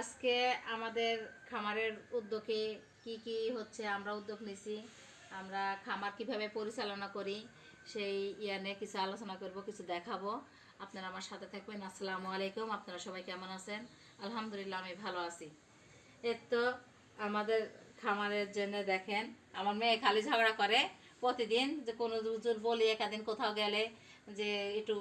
আজকে আমাদের খামারের উদ্যোগে কি কি হচ্ছে আমরা উদ্যোগ নিছি, আমরা খামার কীভাবে পরিচালনা করি, সেই ইয়া নিয়ে কিছু আলোচনা করব, কিছু দেখাবো। আপনারা আমার সাথে থাকবেন, আসসালামু আলাইকুম, আপনারা সবাই কেমন আছেন? আলহামদুলিল্লাহ, আমি ভালো আছি। এর তো আমাদের খামারের জন্য দেখেন, আমার মেয়ে খালি ঝগড়া করে প্রতিদিন যে কোনো জোর বলি, একাদিন কোথাও গেলে যে একটু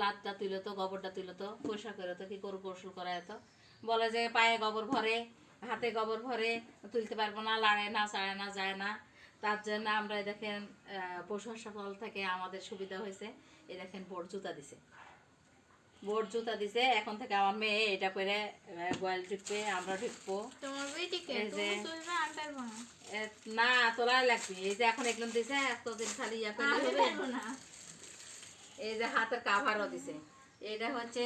লাদটা তুলো তো, গোবরটা তুলো তো পরিষ্কার করে তো, কি গরু গোসল করা তো। বলে যে পায়ে গোবর ভরে হাতে গোবর ভরে তুলতে পারব না লাড়ে না চাড়ে না যায় না। তার জন্য আমরা দেখেন পশু হাসপাতাল থেকে আমাদের সুবিধা হয়েছে। এই দেখেন বোর্ড জুতা দিছে। বোর্ড জুতা দিছে এখন থেকে আমার মেয়ে এটা করে গোয়াল ঢুকবে আমরা ঢুকবো। না। এ, তোলা লাগবে। এই যে এখন এগুলো দিছে এতদিন খালি ইয়া না। এই যে হাতের কাভারও দিছে। এটা হচ্ছে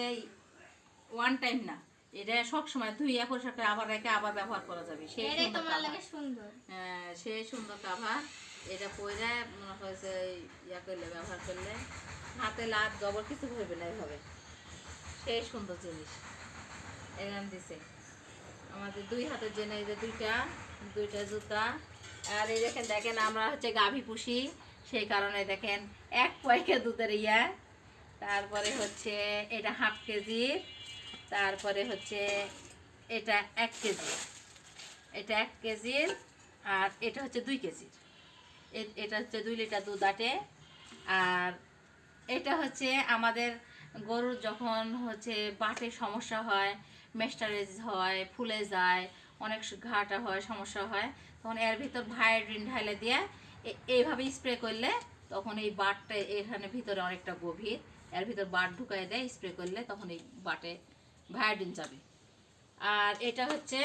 ওয়ান টাইম না। এটা সব সময় ধুইয়া পরিষ্কার করে আবার রেখে আবার ব্যবহার করা যাবে। সেই সুন্দর তোমার লাগে সুন্দর। হ্যাঁ, সেই সুন্দর কাভার। এটা পরে মনে হয়েছে ইয়া করলে ব্যবহার করলে। হাতে লাত গোবর কিছু ভরবে না এইভাবে সেই সুন্দর জিনিস। এখানে দিছে। আমাদের দুই হাতের জন্য এই যে দুইটা দুইটা জুতা। আর এই দেখেন দেখেন আমরা হচ্ছে গাভী পুষি। সেই কারণে দেখেন এক পয়কে দুধের ইয়া। তারপরে হচ্ছে এটা হাফ কেজি। তারপরে হচ্ছে এটা এক কেজি। এটা এক কেজির আর এটা হচ্ছে দুই কেজির এটা হচ্ছে দুই লিটার দুধ আটে। আর এটা হচ্ছে আমাদের গরুর যখন হচ্ছে বাটে সমস্যা হয়, মেস্টারেজ হয়, ফুলে যায়, অনেক ঘাটা হয়, সমস্যা হয়, তখন এর ভিতর ভায়োডিন ঢালে দিয়ে এইভাবে স্প্রে করলে তখন এই বাটটা এখানে ভিতরে অনেকটা গভীর। এর ভিতর বাট ঢুকাই দেয়, স্প্রে করলে তখন এই বাটে ভায়োডিন যাবে। আর এটা হচ্ছে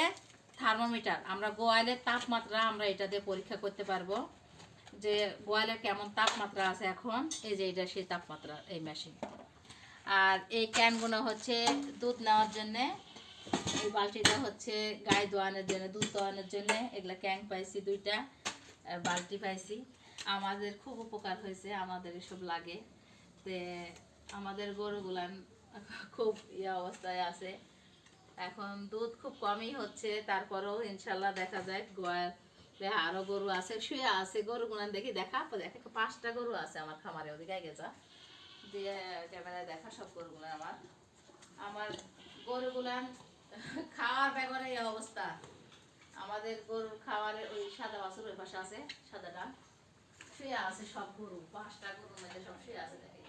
থার্মোমিটার। আমরা গোয়ালের তাপমাত্রা আমরা এটা দিয়ে পরীক্ষা করতে পারব যে গোয়ালের কেমন তাপমাত্রা আছে এখন। এই যে এটা সেই তাপমাত্রা এই মেশিন আর এই ক্যানগুলো হচ্ছে দুধ নেওয়ার জন্যে, এই বালতিটা হচ্ছে গায়ে দোয়ানোর জন্য, দুধ দোয়ানোর জন্য। এগুলো ক্যান পাইছি দুইটা বালতি পাইছি। আমাদের খুব উপকার হয়েছে, আমাদের এসব লাগে। তে আমাদের গরুগুলান খুব ইয়ে অবস্থায় আছে। এখন দুধ খুব কমই হচ্ছে, তারপরেও ইনশাল্লাহ দেখা যায় গোয়ার আরও গরু আছে, শুয়ে আছে গরু গুলান দেখি দেখা দেখে পাঁচটা গরু আছে আমার খামারে ওদিকে গেছে দিয়ে ক্যামেরায় দেখা সব গরুগুলো আমার। আমার গরুগুলান খাওয়ার ব্যাপারে এই অবস্থা। আমাদের গরুর খাওয়ারের ওই সাদা বাছুর ওই পাশে আছে, সাদাটা। শুয়ে আছে সব গরু, পাঁচটা গরু মধ্যে সব শুয়ে আছে দেখি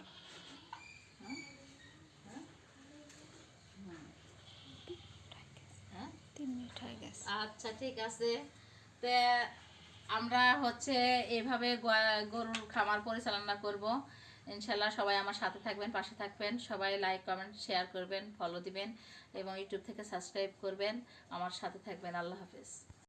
হুম? হ্যাঁ? হুম। হ্যাঁ তিন মিনিট হয়ে গেছে আচ্ছা ঠিক আছে। তে আমরা হচ্ছে এভাবে গরুর খামার পরিচালনা করব। ইনশাল্লাহ সবাই আমার সাথে থাকবেন, পাশে থাকবেন। সবাই লাইক কমেন্ট শেয়ার করবেন ফলো দিবেন এবং ইউটিউব থেকে সাবস্ক্রাইব করবেন। আমার সাথে থাকবেন, আল্লাহ হাফেজ।